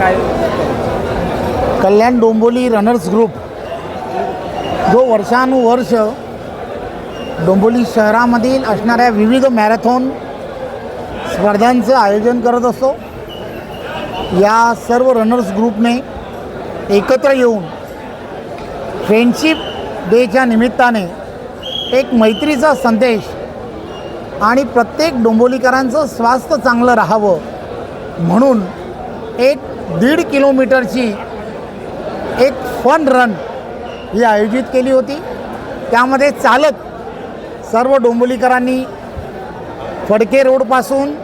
काय? कल्याण Dombivli runners group जो वर्षानुवर्ष डोंबोली शहरामधील असणाऱ्या विविध मॅरेथॉन स्पर्धांचं आयोजन करत असतो. या सर्व रनर्स ग्रुपने एकत्र येऊन फ्रेंडशिप डेच्या निमित्ताने एक मैत्रीचा संदेश आणि प्रत्येक डोंबोलीकरांचं स्वास्थ्य चांगलं राहावं म्हणून एक दीड किलोमीटरची एक फन रन ही आयोजित केली होती. त्यामध्ये चालत सर्व डोंबोलीकरांनी फडके रोडपासून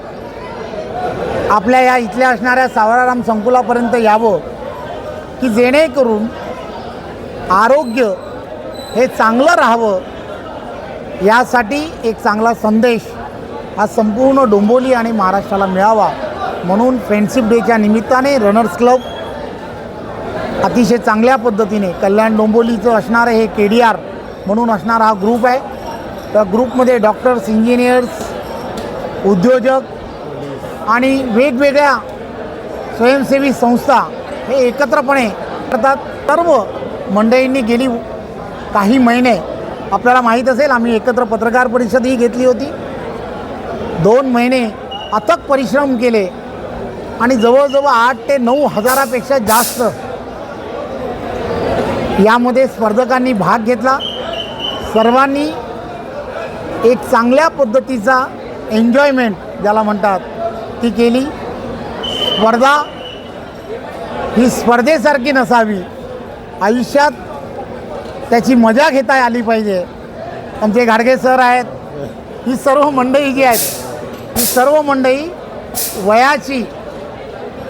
आपल्या या इथल्या असणाऱ्या सावराराम संकुलापर्यंत यावं की जेणेकरून आरोग्य हे चांगलं राहावं यासाठी एक चांगला संदेश हा संपूर्ण डोंबोली आणि महाराष्ट्राला मिळावा. म्हणून फ्रेंडशिप डेच्या निमित्ताने रनर्स क्लब अतिशय चांगल्या पद्धतीने कल्याण डोंबोलीचं असणारं हे के डी आर म्हणून असणारा हा ग्रुप आहे. त्या ग्रुपमध्ये डॉक्टर्स इंजिनियर्स उद्योजक आणि वेगवेगळ्या स्वयंसेवी संस्था हे एकत्रपणे करतात. सर्व मंडळींनी गेली काही महिने. आपल्याला माहीत असेल आम्ही एकत्र पत्रकार परिषदही घेतली होती. दोन महिने अथक परिश्रम केले. आणि जवळजवळ आठ ते नऊ हजारापेक्षा जास्त यामध्ये स्पर्धकांनी भाग घेतला. सर्वांनी एक चांगल्या पद्धतीचा एन्जॉयमेंट ज्याला म्हणतात ती केली. स्पर्धा ही स्पर्धेसारखी नसावी. आयुष्यात त्याची मजा घेता आली पाहिजे. आमचे गाडगे सर आहेत. ही सर्व मंडळी जी आहेत ही सर्व मंडळी वयाची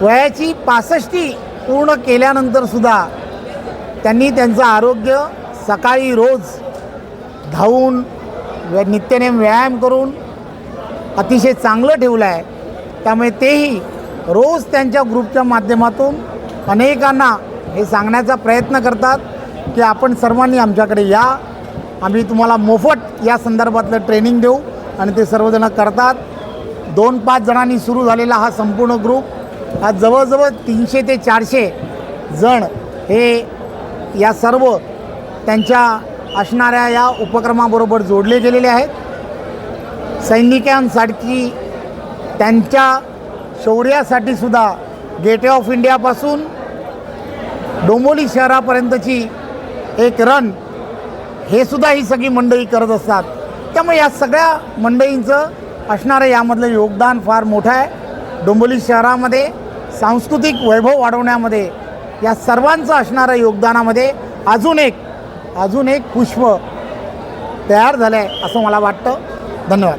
वयाची पासष्टी पूर्ण केल्यानंतरसुद्धा त्यांनी त्यांचं आरोग्य सकाळी रोज धावून व नित्यनेम व्यायाम करून अतिशय चांगलं ठेवलं आहे. त्यामुळे तेही रोज त्यांच्या ग्रुपच्या माध्यमातून अनेकांना हे सांगण्याचा प्रयत्न करतात की आपण सर्वांनी आमच्याकडे या. आम्ही तुम्हाला मोफत या संदर्भातलं ट्रेनिंग देऊ आणि ते सर्वजण करतात. दोन पाच जणांनी सुरू झालेला हा संपूर्ण ग्रुप हा जवळजवळ तीनशे ते चारशे जण हे या सर्व त्यांच्या असणाऱ्या या उपक्रमाबरोबर जोडले गेलेले आहेत. सैनिकांसाठी त्यांच्या शौर्यासाठी सुद्धा गेटवे ऑफ इंडियापासून डोंबोली शहरापर्यंतची एक रन हे सुद्धा ही सगळी मंडळी करत असतात. त्यामुळे या सगळ्या मंडळींचं असणारं यामधलं योगदान फार मोठं आहे. डोंबोली शहरामध्ये सांस्कृतिक वैभव वाढवण्यामध्ये या सर्वांचं असणाऱ्या योगदानामध्ये अजून एक अजून एक पुष्प तयार झालं आहे असं मला वाटतं. धन्यवाद.